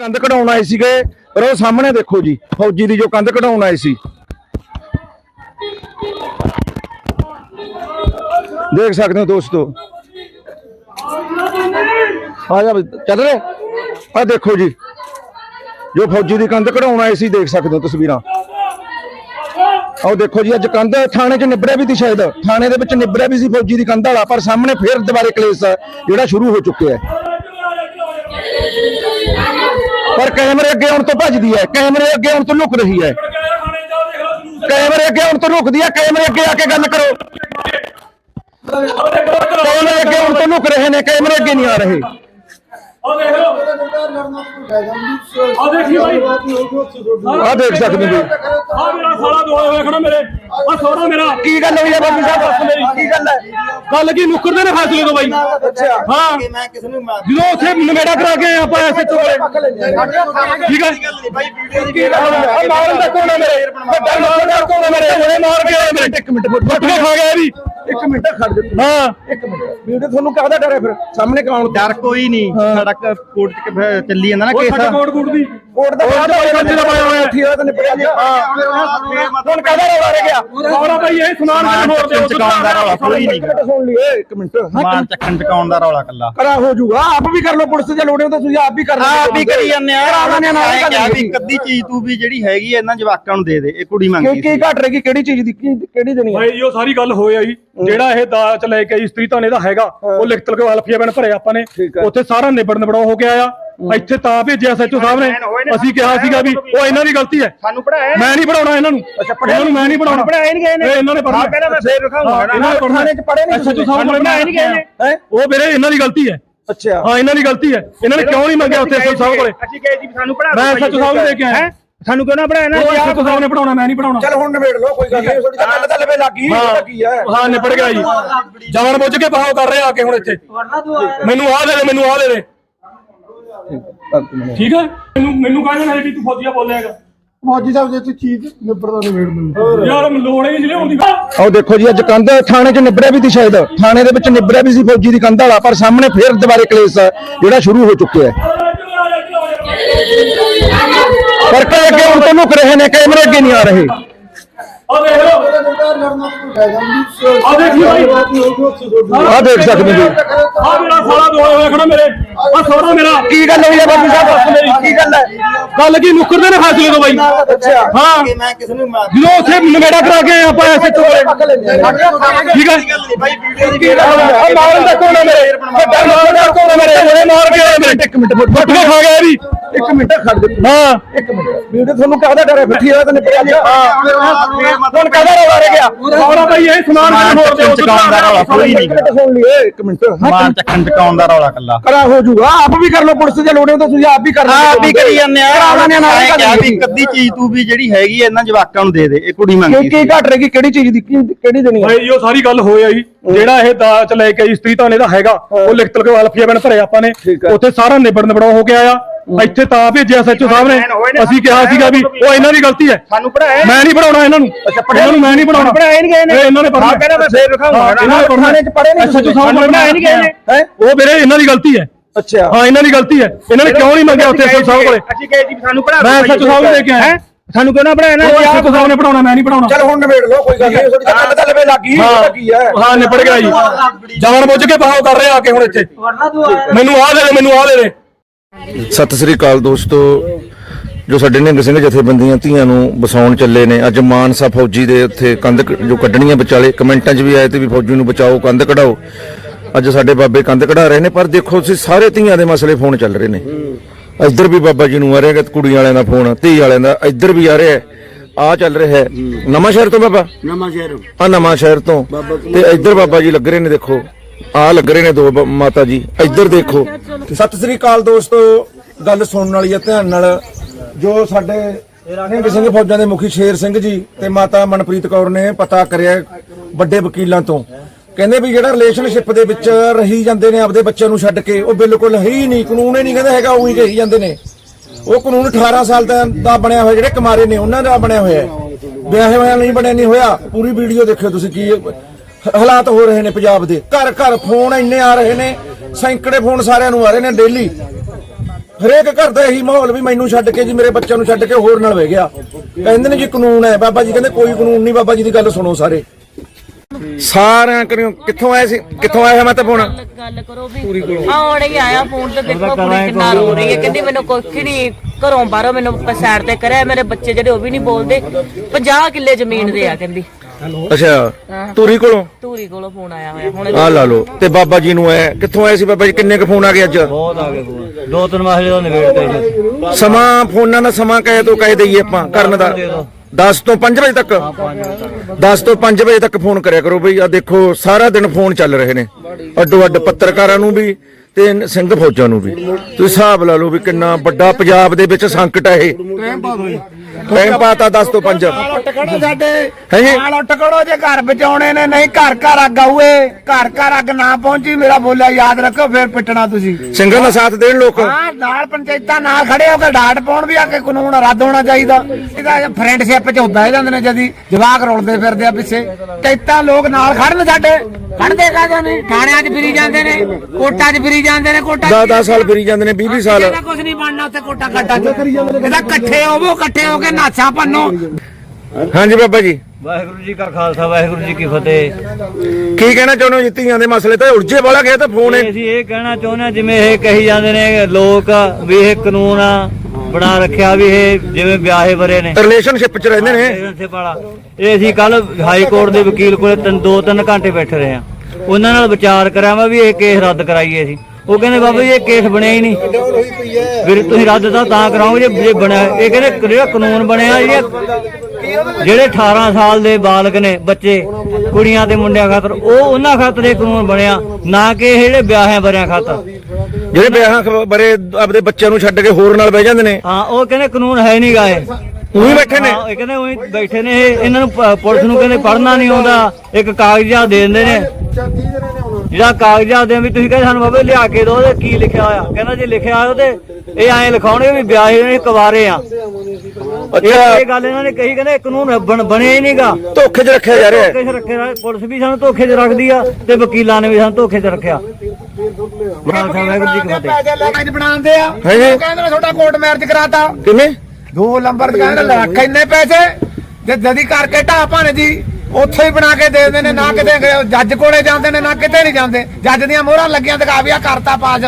ਕੰਧ ਕਢਾਉਣ ਆਏ ਸੀਗੇ, ਪਰ ਉਹ ਸਾਹਮਣੇ ਦੇਖੋ ਜੀ, ਫੌਜੀ ਦੀ ਜੋ ਕੰਧ ਕਢਾਉਣ ਆਏ ਸੀ। ਦੇਖ ਸਕਦੇ ਹੋ ਦੋਸਤੋ। ਆ ਜਾ ਚੱਲ ਰੇ। ਆ ਦੇਖੋ ਜੀ, ਜੋ ਫੌਜੀ ਦੀ ਕੰਧ ਕਢਾਉਣ ਆਏ ਸੀ, ਦੇਖ ਸਕਦੇ ਹੋ ਤਸਵੀਰਾਂ। ਆਓ ਦੇਖੋ ਜੀ, ਅੱਜ ਕੰਧ ਥਾਣੇ 'ਚ ਨਿਬੜਿਆ ਵੀ ਸੀ ਸ਼ਾਇਦ। ਥਾਣੇ ਦੇ ਵਿੱਚ ਨਿਬੜਿਆ ਵੀ ਸੀ ਫੌਜੀ ਦੀ ਕੰਧ ਵਾਲਾ, ਪਰ ਸਾਹਮਣੇ ਫੇਰ ਦੁਬਾਰੇ ਕਲੇਸ਼ ਜਿਹੜਾ ਸ਼ੁਰੂ ਹੋ ਚੁੱਕਿਆ ਹੈ। ਪਰ ਕੈਮਰੇ ਅੱਗੇ ਆਉਣ ਤੋਂ ਭੱਜਦੀ ਹੈ, ਕੈਮਰੇ ਅੱਗੇ ਆਉਣ ਤੋਂ ਲੁਕ ਰਹੀ ਹੈ। ਕੈਮਰੇ ਅੱਗੇ ਆਉਣ ਤੋਂ ਲੁਕਦੀ ਹੈ, ਕੈਮਰੇ ਅੱਗੇ ਆ ਕੇ ਗੱਲ ਕਰੋ। ਕੈਮਰੇ ਅੱਗੇ ਆਉਣ ਤੋਂ ਲੁਕ ਰਹੇ ਨੇ, ਕੈਮਰੇ ਅੱਗੇ ਨਹੀਂ ਆ ਰਹੇ। ਆ ਦੇਖੀ ਭਾਈ ਆ ਦੇਖ ਸਕਦੇ ਹੋ ਆ ਮੇਰਾ ਸਾਲਾ ਦੋਏ ਹੋਇਆ ਖੜਾ ਮੇਰੇ। ਆ ਸੋਹਣਾ ਮੇਰਾ। ਕੀ ਗੱਲ ਹੋਈ ਹੈ ਬਾਬੂ ਸਾਹਿਬ? ਦੱਸ ਮੇਰੀ। ਕੀ ਗੱਲ ਹੈ? ਗੱਲ ਕੀ ਨੁੱਕਰਦੇ ਨੇ ਫੈਸਲੇ ਤੋਂ ਬਾਈ? ਅੱਛਾ। ਹਾਂ। ਜਦੋਂ ਉੱਥੇ ਨਵੇੜਾ ਕਰਾ ਕੇ ਆਪਾਂ ਐਸੇ ਤੋਂ ਠੀਕ ਹੈ। ਬਾਈ ਵੀਡੀਓ ਦੀ ਕੀ ਗੱਲ ਹੋਈ ਹੈ ਮਾਰਨ ਦਾ ਕੋਣ ਹੈ ਮੇਰੇ? ਵੱਡਾ ਮਾਰਨ ਕੋਣ ਹੈ ਮੇਰੇ? ਹੁਣੇ ਮਾਰ ਕੇ ਆਏ ਮੇਰੇ ਇੱਕ ਮਿੰਟ। ਫੁੱਟ ਕੇ ਖਾ ਗਿਆ ਵੀ। ਇੱਕ ਮਿੰਟ ਖੜ ਜਾ ਹਾਂ। ਇੱਕ ਮਿੰਟ। ਵੀਡੀਓ ਤੁਹਾਨੂੰ ਕਾਹਦਾ ਡਰ ਹੈ ਫਿਰ? ਸਾਹਮਣੇ ਕੌਣ? ਡਰ ਕੋਈ ਨਹੀਂ। ਸੜਕ ਕੋਰਟ ਚ ਫਿਰ ਚੱਲੀ ਜਾਂਦਾ ਨਾ ਉਹ ਕੇਸ। ਸਾਡੇ ਕੋਟ ਕੋਟ ਦੀ। ਕੋਰਟ ਦਾ ਬਾਅਦ ਹੋਇਆ ਕੰਧ ਦਾ ਪਾਇਆ ਹੋਇਆ। ਠੀਕ ਹੋਇਆ ਤਾਂ ਨਿਬੜਿਆ ਗਿਆ ਹੁਣ ਕਾਹਦਾ ਰੌਲਾ ਰਹਿ ਗਿਆ? ਸਾਰਾ ਭਾਈ ਇਹ ਸੁਨਾਨ ਸਮਾਨ ਕਿਵੇਂ ਹੋਰ ਦੇ ਚਕਾਉਣ ਦਾ ਰੌਲਾ ਕੋਈ ਨਹੀਂ ਇੱਕ ਮਿੰਟ ਸੁਣ ਲਈਏ ਇੱਕ ਮਿੰਟ। ਸਮਾਨ ਚੱਕਣ ਚਕਾਉਣ ਦਾ ਰੌਲਾ ਕੱਲਾ ਕਰਾ ਹੋ ਜੂਗਾ ਆਪ ਵੀ ਕਰ ਲਓ ਪੁਲਿਸ ਦੇ ਲੋੜੇ ਹੋ ਤਾਂ ਤੁਸੀਂ ਆਪ ਵੀ ਕਰ ਲਓ। ਆਪ ਵੀ ਕਰੀ ਜਾਂਦੇ ਆ। ਕਰਾ ਲੈਣੇ ਨਾਲ ਮੈਂ ਗੱਲ ਕਿਹਾ ਵੀ ਨਹੀਂ। ਇੱਕ ਅੱਧੀ ਚੀਜ਼ ਤੂੰ ਵੀ ਜਿਹੜੀ ਹੈਗੀ ਆ ਇਹਨਾਂ ਜਵਾਕਾਂ ਨੂੰ ਦੇ ਦੇ। ਇਹ ਕੁੜੀ ਕੀ ਮੰਗਦੀ ਕੀ ਸੀ। ਘਟ ਰਹੀ ਕਿਹੜੀ ਚੀਜ਼ ਦੀ ਕੀ ਕਿਹੜੀ ਦੇਣੀ ਹੈ ਭਾਈ ਉਹ ਸਾਰੀ ਗੱਲ ਹੋਈ ਆਈ। ਜਿਹੜਾ ਇਹ ਦਾਜ ਲੈ ਕੇ ਆਈ ਇਸਤਰੀ ਤਾਂ ਇਹਦਾ ਹੈਗਾ ਉਹ ਲਿਖਤ ਲਗੋ ਹਲਫੀਆ ਬਣ ਭਰੇ ਆਪਾਂ ਨੇ। ਉੱਥੇ ਸਾਰਾ ਨਿਬੜ ਨਿਬੜਾ ਹੋ ਕੇ ਆਇਆ। ਇੱਥੇ ਤਾਂ ਭੇਜਿਆ ਸੱਚੋ ਸਾਹਿਬ ਨੇ। ਅਸੀਂ ਕਿਹਾ ਸੀਗਾ ਵੀ ਉਹ ਇਹਨਾਂ ਦੀ ਗਲਤੀ ਹੈ। ਸਾਨੂੰ ਪੜਾਇਆ ਮੈਂ ਨਹੀਂ ਪੜਾਉਣਾ ਇਹਨਾਂ ਨੂੰ। ਇਹਨਾਂ ਨੂੰ ਮੈਂ ਨਹੀਂ ਪੜਾਉਣਾ ਪੜਾਇਆ ਨਹੀਂ ਗਏ ਨੇ। ਇਹ ਇਹਨਾਂ ਨੇ ਕਹਿੰਦਾ ਮੈਂ ਫੇਰ ਹਾਂ, ਇਹਨਾਂ ਨੇ ਪੜ੍ਹਨਾ। ਥਾਣੇ 'ਚ ਪੜ੍ਹੇ ਨਹੀਂ SHO ਸਾਹਿਬ ਨੇ ਪੜ੍ਹਾਇਆ ਨਹੀਂ ਗਏ ਨੇ। ਹੈ? ਉਹ ਵੀਰੇ ਇਹਨਾਂ ਦੀ ਗਲਤੀ ਹੈ। ਅੱਛਾ। ਹਾਂ ਇਹਨਾਂ ਦੀ ਗਲਤੀ ਹੈ। ਇਹਨਾਂ ਨੇ ਕਿਉਂ ਨਹੀਂ ਮੰਗਿਆ ਉੱਥੇ ਐਸਐਚਓ ਸਾਹਿਬ ਕੋਲੇ? ਅਸੀਂ ਕਹੇ ਸੀ ਵੀ ਸਾਨੂੰ ਪੜਾ ਮੈਂ ਐਸਐਚਓ ਸਾਹਿਬ ਨੂੰ ਦੇ ਕੇ ਆਇਆ। ਸਾਨੂੰ ਕਿਉਂ ਨਾ ਪੜਾਇਆ ਨਾ? ਉਹ ਐਸਐਚਓ ਸਾਹਿਬ ਨੇ ਪੜਾਉਣਾ ਮੈਂ ਨਹੀਂ ਪੜਾਉਣਾ ਚਲ ਹੁਣ ਨਿਬੇੜ ਲਓ ਕੋਈ ਗੱਲ ਨਹੀਂ ਤੁਹਾਡੀ ਤਾਂ ਗੱਲ ਤਾਂ ਲਵੇ ਲੱਗੀ ਕੀ ਹੈ। ਹਾਂ ਨਿਬੜ ਗਿਆ ਜੀ। ਜਾਣ ਬੁੱਝ ਕੇ ਬਹਾਓ ਕਰ ਰਹੇ ਆ ਕੇ ਹੁਣ ਇੱਥੇ। ਮੈਨੂੰ ਆ ਦੇ ਦੇ ਮੈਨੂੰ ਆ ਦੇ ਦੇ। ਠੀਕ ਹੈ? ਮੈਨੂੰ ਮੈਨੂੰ ਕਹਿੰਦੇ ਨੇ ਵੀ ਤੂੰ ਫੌਜੀਆ ਬੋਲੇਗਾ ਫੌਜੀ ਸਾਹਿਬ ਜੇ ਤੁਸੀਂ ਚੀਜ਼ ਨਿਬੜਦਾ ਨਿਬੇੜ ਦਿੰਦੇ ਯਾਰ ਲੋੜ ਹੀ ਨਹੀਂ ਲਿਆਉਣ ਦੀ। ਆਓ ਦੇਖੋ ਜੀ ਅੱਜ ਕੰਧ ਥਾਣੇ 'ਚ ਨਿਬੜਿਆ ਵੀ ਸੀ ਸ਼ਾਇਦ। ਥਾਣੇ ਦੇ ਵਿੱਚ ਨਿਬੜਿਆ ਵੀ ਸੀ ਫੌਜੀ ਦੀ ਕੰਧ ਵਾਲਾ ਪਰ ਸਾਹਮਣੇ ਫੇਰ ਦੁਬਾਰੇ ਕਲੇਸ਼ ਆ ਜਿਹੜਾ ਸ਼ੁਰੂ ਹੋ ਚੁੱਕਿਆ ਹੈ। ਕਰਕੇ ਅੱਗੇ ਹੁਣ ਤੋਂ ਲੁਕ ਰਹੇ ਨੇ ਕੈਮਰੇ ਅੱਗੇ ਨਹੀਂ ਆ ਰਹੇ। ਆ ਦੇਖ ਲਓ। ਆ ਦੇਖੀ ਭਾਈ ਆ ਦੇਖ ਸਕਦੇ ਹੋ ਆ ਮੇਰਾ ਸਾਲਾ ਦੋਏ ਹੋਇਆ ਖੜਾ ਮੇਰੇ। ਆ ਸੋਹਣਾ ਮੇਰਾ। ਕੀ ਗੱਲ ਹੋਈ ਹੈ ਬਾਬੂ ਸਾਹਿਬ ਦੱਸ ਮੇਰੀ। ਕੀ ਗੱਲ ਹੈ? ਗੱਲ ਕੀ ਨੁੱਕਰਦੇ ਨੇ ਫੈਸਲੇ ਤੋਂ ਬਾਈ? ਅੱਛਾ ਹਾਂ। ਮੈਂ ਕਿਸ ਨੂੰ ਮਾਰ ਜਦੋਂ ਉੱਥੇ ਨਵੇੜਾ ਕਰਾ ਕੇ ਆਪਾਂ ਐਸੇ ਤੋਂ ਠੀਕ ਹੈ? ਬਾਈ ਵੀਡੀਓ ਦੀ ਕੀ ਗੱਲ ਹੋਈ ਹੈ ਮਾਰਨ ਦਾ ਕੋਣ ਹੈ ਮੇਰੇ? ਵੱਡਾ ਮਾਰਨ ਦਾ ਕੋਣ ਹੈ ਮੇਰੇ? ਹੁਣੇ ਮਾਰ ਕੇ ਆਏ ਮੇਰੇ ਇੱਕ ਮਿੰਟ। ਫੁੱਟ ਕੇ ਖਾ ਗਿਆ ਵੀ ਇੱਕ ਮਿੰਟ। ਖੜ ਜਾ ਹਾਂ। ਇੱਕ ਮਿੰਟ। ਵੀਡੀਓ ਤੁਹਾਨੂੰ ਕਾਹਦਾ ਡਰ ਹੈ? ਠੀਕ ਹੋਇਆ ਤਾਂ ਨਿਬੜਿਆ ਗਿਆ ਹੁਣ ਕਾਹਦਾ ਰੌਲਾ ਰਹਿ ਗਿਆ? ਸਾਰਾ ਭਾਈ ਇਹ ਸੁਨਾਨ ਕਿਵੇਂ ਹੋਰ ਦੇ ਚਕਾਉਣ ਦਾ ਰੌਲਾ ਕੋਈ ਇੱਕ ਨਹੀਂ। ਮਿੰਟ ਸੁਣ ਲਈਏ ਇੱਕ ਮਿੰਟ। ਸਮਾਨ ਚੱਕਣ ਚਕਾਉਣ ਦਾ ਰੌਲਾ ਕੱਲਾ ਕਰਾ ਹੋ ਜੂਗਾ ਆਪ ਵੀ ਕਰ ਲਓ ਪੁਲਿਸ ਦੇ ਲੋੜੇ ਹੋ ਤਾਂ ਤੁਸੀਂ ਆਪ ਵੀ ਕਰ ਲਓ। ਆਪ ਵੀ ਕਰੀ ਜਾਂਦੇ ਆ। ਕਰਾ ਲੈਣੇ ਨਾਲ ਮੈਂ ਗੱਲ ਕਿਹਾ ਵੀ ਨਹੀਂ। ਇੱਕ ਅੱਧੀ ਚੀਜ਼ ਤੂੰ ਵੀ ਜਿਹੜੀ ਹੈਗੀ ਆ ਇਹਨਾਂ ਜਵਾਕਾਂ ਨੂੰ ਦੇ ਦੇ। ਇਹ ਕੁੜੀ ਕੀ ਮੰਗਦੀ ਕੀ ਸੀ। ਘਟ ਰਹੀ ਕਿਹੜੀ ਚੀਜ਼ ਦੀ ਕੀ ਕਿਹੜੀ ਦੇਣੀ ਹੈ ਭਾਈ ਉਹ ਸਾਰੀ ਗੱਲ ਹੋਈ ਆਈ ਜਿਹੜਾ ਇਹ ਦਾਜ ਲੈ ਕੇ ਆਈ ਇਸਤਰੀ ਤਾਂ ਇਹਦਾ ਹੈਗਾ ਉਹ ਲਿਖਤ ਲਗੋ ਹਲਫੀਆ ਬਣ ਭਰੇ ਆਪਾਂ ਨੇ। ਉੱਥੇ ਸਾਰਾ ਨਿਬੜ ਨਿਬੜਾ ਹੋ ਕੇ ਆਇਆ। ਇੱਥੇ ਤਾਂ ਭੇਜਿਆ ਸੱਚੋ ਸਾਹਿਬ ਨੇ। ਅਸੀਂ ਕਿਹਾ ਸੀਗਾ ਵੀ ਉਹ ਇਹਨਾਂ ਦੀ ਗਲਤੀ ਹੈ। ਸਾਨੂੰ ਪੜਾਇਆ ਮੈਂ ਨਹੀਂ ਪੜਾਉਣਾ ਇਹਨਾਂ ਨੂੰ। ਇਹਨਾਂ ਨੂੰ ਮੈਂ ਨਹੀਂ ਪੜਾਉਣਾ ਪੜਾਇਆ ਨਹੀਂ ਗਏ ਨੇ। ਇਹ ਇਹਨਾਂ ਨੇ ਪੜ੍ਹਨਾ। ਆਹ ਕਹਿੰਦਾ ਮੈਂ ਫੇਰ ਹਾਂ, ਇਹਨਾਂ ਨੇ ਪੜ੍ਹਨਾ। ਥਾਣੇ 'ਚ ਪੜ੍ਹੇ ਨਹੀਂ SHO ਸਾਹਿਬ ਨੇ ਪੜ੍ਹਾਇਆ ਨਹੀਂ ਗਏ ਨੇ। ਹੈ? ਉਹ ਵੀਰੇ ਇਹਨਾਂ ਦੀ ਗਲਤੀ ਹੈ। ਅੱਛਾ। ਹਾਂ ਇਹਨਾਂ ਦੀ ਗਲਤੀ ਹੈ। ਇਹਨਾਂ ਨੇ ਕਿਉਂ ਨਹੀਂ ਮੰਗਿਆ ਉੱਥੇ ਐਸਐਚਓ ਸਾਹਿਬ ਕੋਲੇ? ਅਸੀਂ ਕਹੇ ਸੀ ਵੀ ਸਾਨੂੰ ਪੜਾ ਮੈਂ ਐਸਐਚਓ ਸਾਹਿਬ ਨੂੰ ਦੇ ਕੇ ਆਇਆ। ਸਾਨੂੰ ਕਿਉਂ ਨਾ ਪੜਾਇਆ ਨਾ? ਐਸਐਚਓ ਸਾਹਿਬ ਨੇ ਪੜਾਉਣਾ ਮੈਂ ਨਹੀਂ ਪੜਾਉਣਾ ਚਲ ਹੁਣ ਨਿਬੇੜ ਲਓ ਕੋਈ ਗੱਲ ਨਹੀਂ ਤੁਹਾਡੀ ਤਾਂ ਗੱਲ ਤਾਂ ਲਵੇ ਲੱਗੀ ਕੀ ਹੈ। ਹਾਂ ਨਿਬੜ ਗਿਆ ਜੀ। ਜਾਣ ਬੁੱਝ ਕੇ ਬਹਾਓ ਕਰ ਰਹੇ ਆ ਕੇ ਹੁਣ ਇੱਥੇ। ਮੈਨੂੰ ਆ ਦੇ ਦੇ ਮੈਨੂੰ ਆ ਦੇ ਦੇ। ਸਤਿ ਸ੍ਰੀ ਅਕਾਲ ਦੋਸਤੋ। ਜੋ ਸਾਡੇ ਨਿਹੰਗ ਸਿੰਘ ਜਥੇਬੰਦੀਆਂ ਧੀਆਂ ਨੂੰ ਬਸਾਉਣ ਚੱਲੇ ਨੇ ਅੱਜ ਮਾਨਸਾ ਫੌਜੀ ਦੇ ਉੱਥੇ ਕੰਧ ਕ- ਜੋ ਕੱਢਣੀਆਂ ਵਿਚਾਲੇ ਕਮੈਂਟਾਂ 'ਚ ਵੀ ਆਏ ਤੇ ਵੀ ਫੌਜੀ ਨੂੰ ਬਚਾਓ ਕੰਧ ਕਢਾਓ। ਅੱਜ ਸਾਡੇ ਬਾਬੇ ਕੰਧ ਕਢਾ ਰਹੇ ਨੇ ਪਰ ਦੇਖੋ ਤੁਸੀਂ ਸਾਰੇ ਧੀਆਂ ਦੇ ਮਸਲੇ ਫੋਨ ਚੱਲ ਰਹੇ ਨੇ। ਇੱਧਰ ਵੀ ਬਾਬਾ ਜੀ ਨੂੰ ਆ ਰਿਹਾ ਕੁੜੀ ਵਾਲਿਆਂ ਦਾ ਫੋਨ ਧੀ ਵਾਲਿਆਂ ਦਾ ਇੱਧਰ ਵੀ ਆ ਰਿਹਾ ਆ ਚੱਲ ਰਿਹਾ ਹੈ। ਨਵਾਂ ਸ਼ਹਿਰ ਤੋਂ ਬਾਬਾ? ਨਵਾਂ ਸ਼ਹਿਰ ਆ ਨਵਾਂ ਸ਼ਹਿਰ ਤੋਂ ਤੇ ਇੱਧਰ ਬਾਬਾ ਜੀ ਲੱਗ ਰਹੇ ਨੇ ਦੇਖੋ। ਆ ਲੱਗ ਰਹੇ ਨੇ ਦੋ ਬ- ਮਾਤਾ ਜੀ। ਇੱਧਰ ਦੇਖੋ। ਸਤਿ ਸ੍ਰੀ ਅਕਾਲ ਦੋਸਤੋ, ਗੱਲ ਸੁਣਨ ਵਾਲੀ ਹੈ ਧਿਆਨ ਨਾਲ। ਜੋ ਸਾਡੇ ਨਿਹੰਗ ਸਿੰਘ ਫੌਜਾਂ ਦੇ ਮੁਖੀ ਸ਼ੇਰ ਸਿੰਘ ਜੀ ਤੇ ਮਾਤਾ ਮਨਪ੍ਰੀਤ ਕੌਰ ਨੇ ਪਤਾ ਕਰਿਆ ਵੱਡੇ ਵਕੀਲਾਂ ਤੋਂ। ਕਹਿੰਦੇ ਵੀ ਜਿਹੜਾ ਰਿਲੇਸ਼ਨਸ਼ਿਪ ਦੇ ਵਿੱਚ ਰਹੀ ਜਾਂਦੇ ਨੇ ਆਪਦੇ ਬੱਚਿਆਂ ਨੂੰ ਛੱਡ ਕੇ, ਉਹ ਬਿਲਕੁਲ ਹੀ ਨਹੀਂ। ਕਾਨੂੰਨ ਹੀ ਨਹੀਂ ਕਹਿੰਦਾ ਹੈਗਾ, ਉਹੀ ਕਹੀ ਜਾਂਦੇ ਨੇ। ਉਹ ਕਾਨੂੰਨ 18 ਸਾਲ ਦਾ ਦਾ ਬਣਿਆ ਹੋਇਆ, ਜਿਹੜੇ ਕੁਮਾਰੇ ਨੇ, ਉਹਨਾਂ ਦਾ ਬਣਿਆ ਹੋਇਆ ਹੈ। ਵਿਆਹੇ ਹੋਇਆ, ਨਹੀਂ ਬਣਿਆ, ਨਹੀਂ ਹੋਇਆ। ਪੂਰੀ ਵੀਡੀਓ ਦੇਖਿਓ ਤੁਸੀਂ ਕੀ ਹਾਲਾਤ ਹੋ ਰਹੇ ਨੇ ਪੰਜਾਬ ਦੇ। ਘਰ ਘਰ ਫੋਨ ਇੰਨੇ ਆ ਰਹੇ ਨੇ ਸੈਂਕੜੇ ਫੋਨ ਸਾਰਿਆਂ ਨੂੰ ਆ ਰਹੇ ਨੇ ਡੇਲੀ। ਹਰੇਕ ਘਰ ਦਾ ਇਹੀ ਮਾਹੌਲ ਵੀ ਮੈਨੂੰ ਛੱਡ ਕੇ ਜੀ ਮੇਰੇ ਬੱਚਿਆਂ ਨੂੰ ਛੱਡ ਕੇ ਹੋਰ ਨਾਲ ਵਹਿ ਗਿਆ। ਕਹਿੰਦੇ ਨੇ ਜੀ ਕਾਨੂੰਨ ਹੈ ਬਾਬਾ ਜੀ ਕਹਿੰਦੇ ਕੋਈ ਕਾਨੂੰਨ ਨਹੀਂ ਬਾਬਾ ਜੀ ਦੀ ਗੱਲ ਸੁਣੋ ਸਾਰੇ। ਸਾਰਿਆਂ ਕਰਿਓ ਕਿੱਥੋਂ ਆਏ ਸੀ? ਕਿੱਥੋਂ ਆਇਆ ਮੈਂ ਤਾਂ ਫੋਨ? ਗੱਲ ਕਰੋ ਵੀ। ਆ ਹੁਣ ਹੀ ਆਇਆ ਫੋਨ ਤੇ ਦੇਖੋ ਕੁੜੀ ਕਿੰਨਾ ਰੋ ਰਹੀ ਹੈ। ਕਹਿੰਦੀ ਮੈਨੂੰ ਕੁਛ ਨਹੀਂ ਘਰੋਂ ਬਾਹਰੋਂ ਮੈਨੂੰ ਸਾਈਡ ਤੇ ਕਰਿਆ ਮੇਰੇ ਬੱਚੇ ਜਿਹੜੇ ਉਹ ਵੀ ਨਹੀਂ ਬੋਲਦੇ। 50 ਕਿੱਲੇ ਜ਼ਮੀਨ ਦੇ ਆ ਕਹਿੰਦੀ। ਅੱਛਾ ਤੂਰੀ ਕੋਲੋਂ? ਧੂਰੀ ਕੋਲੋਂ ਫੋਨ ਆਇਆ ਹੋਇਆ ਹੁਣ ਆ ਲਾ ਲਓ ਤੇ ਬਾਬਾ ਜੀ ਨੂੰ ਆਇਆ ਕਿੱਥੋਂ ਆਏ ਸੀ ਬਾਬਾ ਜੀ? ਕਿੰਨੇ ਕੁ ਫੋਨ ਆ ਗਏ ਅੱਜ? ਬਹੁਤ ਆ ਗਏ ਫੋਨ। ਦੋ ਤਿੰਨ ਮਾਸਲੇ ਦਾ ਨਿਬੇੜਤੇ ਜੀ ਸਮਾਂ ਫੋਨਾਂ ਦਾ ਸਮਾਂ ਕਹੇ ਤੋਂ ਕਹੇ ਦਈਏ ਆਪਾਂ ਕਰਨ ਦਾ। 10 ਤੋਂ। 5 ਵਜੇ ਤੱਕ? 10 ਤੋਂ 5 ਵਜੇ ਤੱਕ ਫੋਨ ਕਰਿਆ ਕਰੋ ਬਈ ਆ ਦੇਖੋ ਸਾਰਾ ਦਿਨ ਫੋਨ ਚੱਲ ਰਹੇ ਨੇ। ਅੱਡੋ ਅੱਡ ਪੱਤਰਕਾਰਾਂ ਨੂੰ ਵੀ ਤੇ ਸਿੰਘ ਫੌਜਾਂ ਨੂੰ ਵੀ। ਤੁਸੀਂ ਹਿਸਾਬ ਲਾ ਲਓ ਵੀ ਕਿੰਨਾ ਵੱਡਾ ਪੰਜਾਬ ਦੇ ਵਿੱਚ ਸੰਕਟ ਹੈ ਇਹ। ਟਾਈਮ ਪਾਤਾ 10 ਤੋਂ 5 ਟਕੜੋ ਸਾਡੇ। ਹੈ ਜੀ? ਨਾਲ ਟਕੜੋ ਜੇ ਘਰ ਬਚਾਉਣੇ ਨੇ ਨਹੀਂ ਘਰ ਘਰ ਅੱਗ ਆਊਏ। ਘਰ ਘਰ ਅੱਗ ਨਾ ਪਹੁੰਚੀ ਮੇਰਾ ਬੋਲਿਆ ਯਾਦ ਰੱਖੋ ਫੇਰ ਪਿੱਟਣਾ ਤੁਸੀਂ। ਸਿੰਘਾਂ ਦਾ ਸਾਥ ਦੇਣ ਲੋਕ। ਹਾਂ ਨਾਲ ਪੰਚਾਇਤਾਂ ਨਾਲ ਖੜੇ ਹੋ ਕੇ ਡਾਟ ਪਾਉਣ ਵੀ ਆ ਕੇ ਕਾਨੂੰਨ ਰੱਦ ਹੋਣਾ ਚਾਹੀਦਾ। ਇਹਦਾ ਫਰੈਂਡਸ਼ਿਪ ਚ ਹੁੰਦਾ ਜਾਂਦੇ ਨੇ ਜਦੀ ਜਵਾਕ ਰੋਲਦੇ ਫਿਰਦੇ ਆ ਪਿੱਛੇ। ਕਈਤਾ ਲੋਕ ਨਾਲ ਖੜਨ ਸਾਡੇ। ਖੜਦੇ ਕਾਹਦੇ ਨੇ? ਥਾਣਿਆਂ 'ਚ ਫਿਰੀ ਜਾਂਦੇ ਨੇ ਕੋਟਾਂ 'ਚ ਫਿਰੀ ਜਾਂਦੇ ਨੇ ਕੋਟਾਂ 'ਚ 10 10 ਸਾਲ ਫਿਰੀ ਜਾਂਦੇ ਨੇ 20 20 ਸਾਲ। ਇਹਦਾ ਕੁਝ ਨਹੀਂ ਬਣਨਾ ਉੱਥੇ ਕੋਟਾ ਕੱਟਾਂ 'ਚ। ਇਹਦਾ ਇਕੱਠੇ ਹੋਵੋ ਇਕੱਠੇ ਹੋ ਕੇ ਨਾਛਾਂ ਭੰਨੋ। ਹਾਂਜੀ ਬਾਬਾ ਜੀ। ਵਾਹਿਗੁਰੂ ਜੀ ਕਾ ਖਾਲਸਾ ਵਾਹਿਗੁਰੂ ਜੀ ਕੀ ਫਤਿਹ। ਕੀ ਕਹਿਣਾ ਚਾਹੁੰਦੇ ਹੋ ਜੀ ਧੀਆਂ ਦੇ ਮਸਲੇ ਤੇ? ਉਲਝੇ ਵਾਲਾ ਗਿਆ ਤਾਂ ਫੋਨ ਹੈ ਅਸੀਂ ਇਹ ਕਹਿਣਾ ਚਾਹੁੰਦੇ ਹਾਂ ਜਿਵੇਂ ਇਹ ਕਹੀ ਜਾਂਦੇ ਨੇ ਲੋਕ ਵੀ ਇਹ ਕਾਨੂੰਨ ਆ ਬਣਾ ਰੱਖਿਆ ਵੀ ਇਹ ਜਿਵੇਂ ਵਿਆਹੇ ਬਰੇ ਨੇ। ਰਿਲੇਸ਼ਨਸ਼ਿਪ ਚ ਰਹਿੰਦੇ ਨੇ। ਏਜੰਸੀ ਵਾਲਾ। ਇਹ ਅਸੀਂ ਕੱਲ ਹਾਈ ਕੋਰਟ ਦੇ ਵਕੀਲ ਕੋਲੇ ਤਿੰਨ ਦੋ ਤਿੰਨ ਘੰਟੇ ਬੈਠੇ ਰਹੇ ਆ ਉਹਨਾਂ ਨਾਲ ਵਿਚਾਰ ਕਰਿਆ ਵਾ ਵੀ ਇਹ ਕੇਸ ਰੱਦ ਕਰਾਈਏ ਅਸੀਂ। ਉਹ ਕਹਿੰਦੇ ਬਾਬਾ ਜੀ ਇਹ ਕੇਸ ਬਣਿਆ ਹੀ ਨਹੀਂ। ਫਿਰ ਤੁਸੀਂ ਰੱਦ ਤਾਂ ਤਾਂ ਕਰਾਓਗੇ ਜੇ ਜੇ ਬਣਿਆ। ਇਹ ਕਹਿੰਦੇ ਜਿਹੜਾ ਕਾਨੂੰਨ ਬਣਿਆ ਜਿਹੜੇ ਜਿਹੜੇ 18 ਸਾਲ ਦੇ ਬਾਲਗ ਨੇ ਬੱਚੇ ਕੁੜੀਆਂ ਤੇ ਮੁੰਡਿਆਂ ਖਾਤਰ ਉਹ ਉਹਨਾਂ ਖਾਤਰ ਇਹ ਕਾਨੂੰਨ ਬਣਿਆ। ਨਾ ਕਿ ਇਹ ਜਿਹੜੇ ਵਿਆਹਾਂ ਬਰਿਆਂ ਖਾਤਰ। ਜਿਹੜੇ ਵਿਆਹਾਂ ਖ- ਬਾਰੇ ਆਪਦੇ ਬੱਚਿਆਂ ਨੂੰ ਛੱਡ ਕੇ ਹੋਰ ਨਾਲ ਬਹਿ ਜਾਂਦੇ ਨੇ। ਹਾਂ ਉਹ ਕਹਿੰਦੇ ਕਾਨੂੰਨ ਹੈ ਨਹੀਂ ਗਾਏ ਉਹੀ ਬੈਠੇ ਨੇ। ਇਹ ਕਹਿੰਦੇ ਉਹੀ ਬੈਠੇ ਨੇ ਇਹ। ਇਹਨਾਂ ਨੂੰ ਪ- ਪੁਲਿਸ ਨੂੰ ਕਹਿੰਦੇ ਪੜ੍ਹਨਾ ਨਹੀਂ ਆਉਂਦਾ। ਇੱਕ ਕਾਗਜ਼ਾਤ ਦੇ ਦਿੰਦੇ ਨੇ। ਜਿਹੜਾ ਕਾਗਜ਼ਾਤ ਦੇ ਵੀ ਤੁਸੀਂ ਕਹਿੰਦੇ ਸਾਨੂੰ ਬਾਬੇ ਲਿਆ ਕੇ ਦਿਓ ਉਹਦੇ ਕੀ ਲਿਖਿਆ ਹੋਇਆ? ਕਹਿੰਦਾ ਜੇ ਲਿਖਿਆ ਹੋਇਆ ਤੇ ਇਹ ਐਂ ਲਿਖਾਉਣਗੇ ਵੀ ਵਿਆਹੇ ਨੇ ਕੁਵਾਰੇ ਆ। ਅੱਛਾ। ਇਹ ਗੱਲ ਇਹਨਾਂ ਨੇ ਕਹੀ ਕਹਿੰਦੇ ਕਾਨੂੰਨ ਬਣ- ਬਣਿਆ ਹੀ ਨਹੀਂਗਾ ਧੋਖੇ 'ਚ ਰੱਖਿਆ ਜਾ ਰਿਹਾ। ਹੈ। ਧੋਖੇ 'ਚ ਰੱਖਿਆ ਪੁਲਿਸ ਵੀ ਸਾਨੂੰ ਧੋਖੇ 'ਚ ਰੱਖਦੀ ਆ ਤੇ ਵਕੀਲਾਂ ਨੇ ਵੀ ਸਾਨੂੰ ਧੋਖੇ 'ਚ ਰੱਖਿਆ। ਵਾਹਿਗੁਰੂ ਜੀ ਕੀ। ਫਤਿਹ ਪੈਸੇ ਲੈ ਕੇ ਬਣਾਉਂਦੇ ਆ। ਹੈ? ਜੀ। ਉਹ ਕਹਿੰਦੇ ਨੇ ਤੁਹਾਡਾ ਕੋਰਟ ਮੈਰਿਜ ਕਰਾਤਾ। ਕਿਵੇਂ? ਦੋ ਨੰਬਰ ਦੇ ਕਹਿੰਦੇ ਲੱਖ ਇੰਨੇ ਪੈਸੇ। ਜੇ ਜਦੀ ਕਰਕੇ ਢਾਹ ਭਾਣੇ ਜੀ ਉੱਥੇ ਹੀ ਬਣਾ ਕੇ ਦੇ ਦਿੰਦੇ ਨੇ, ਨਾ ਕਿਤੇ ਜੱਜ ਕੋਲੇ ਜਾਂਦੇ ਨੇ, ਨਾ ਕਿਤੇ ਨਹੀਂ ਜਾਂਦੇ। ਜੱਜ ਦੀਆਂ ਮੋਹਰਾਂ ਲੱਗੀਆਂ, ਦਿਖਾ ਵੀ ਆ ਕਰਤਾ ਪਾਸ।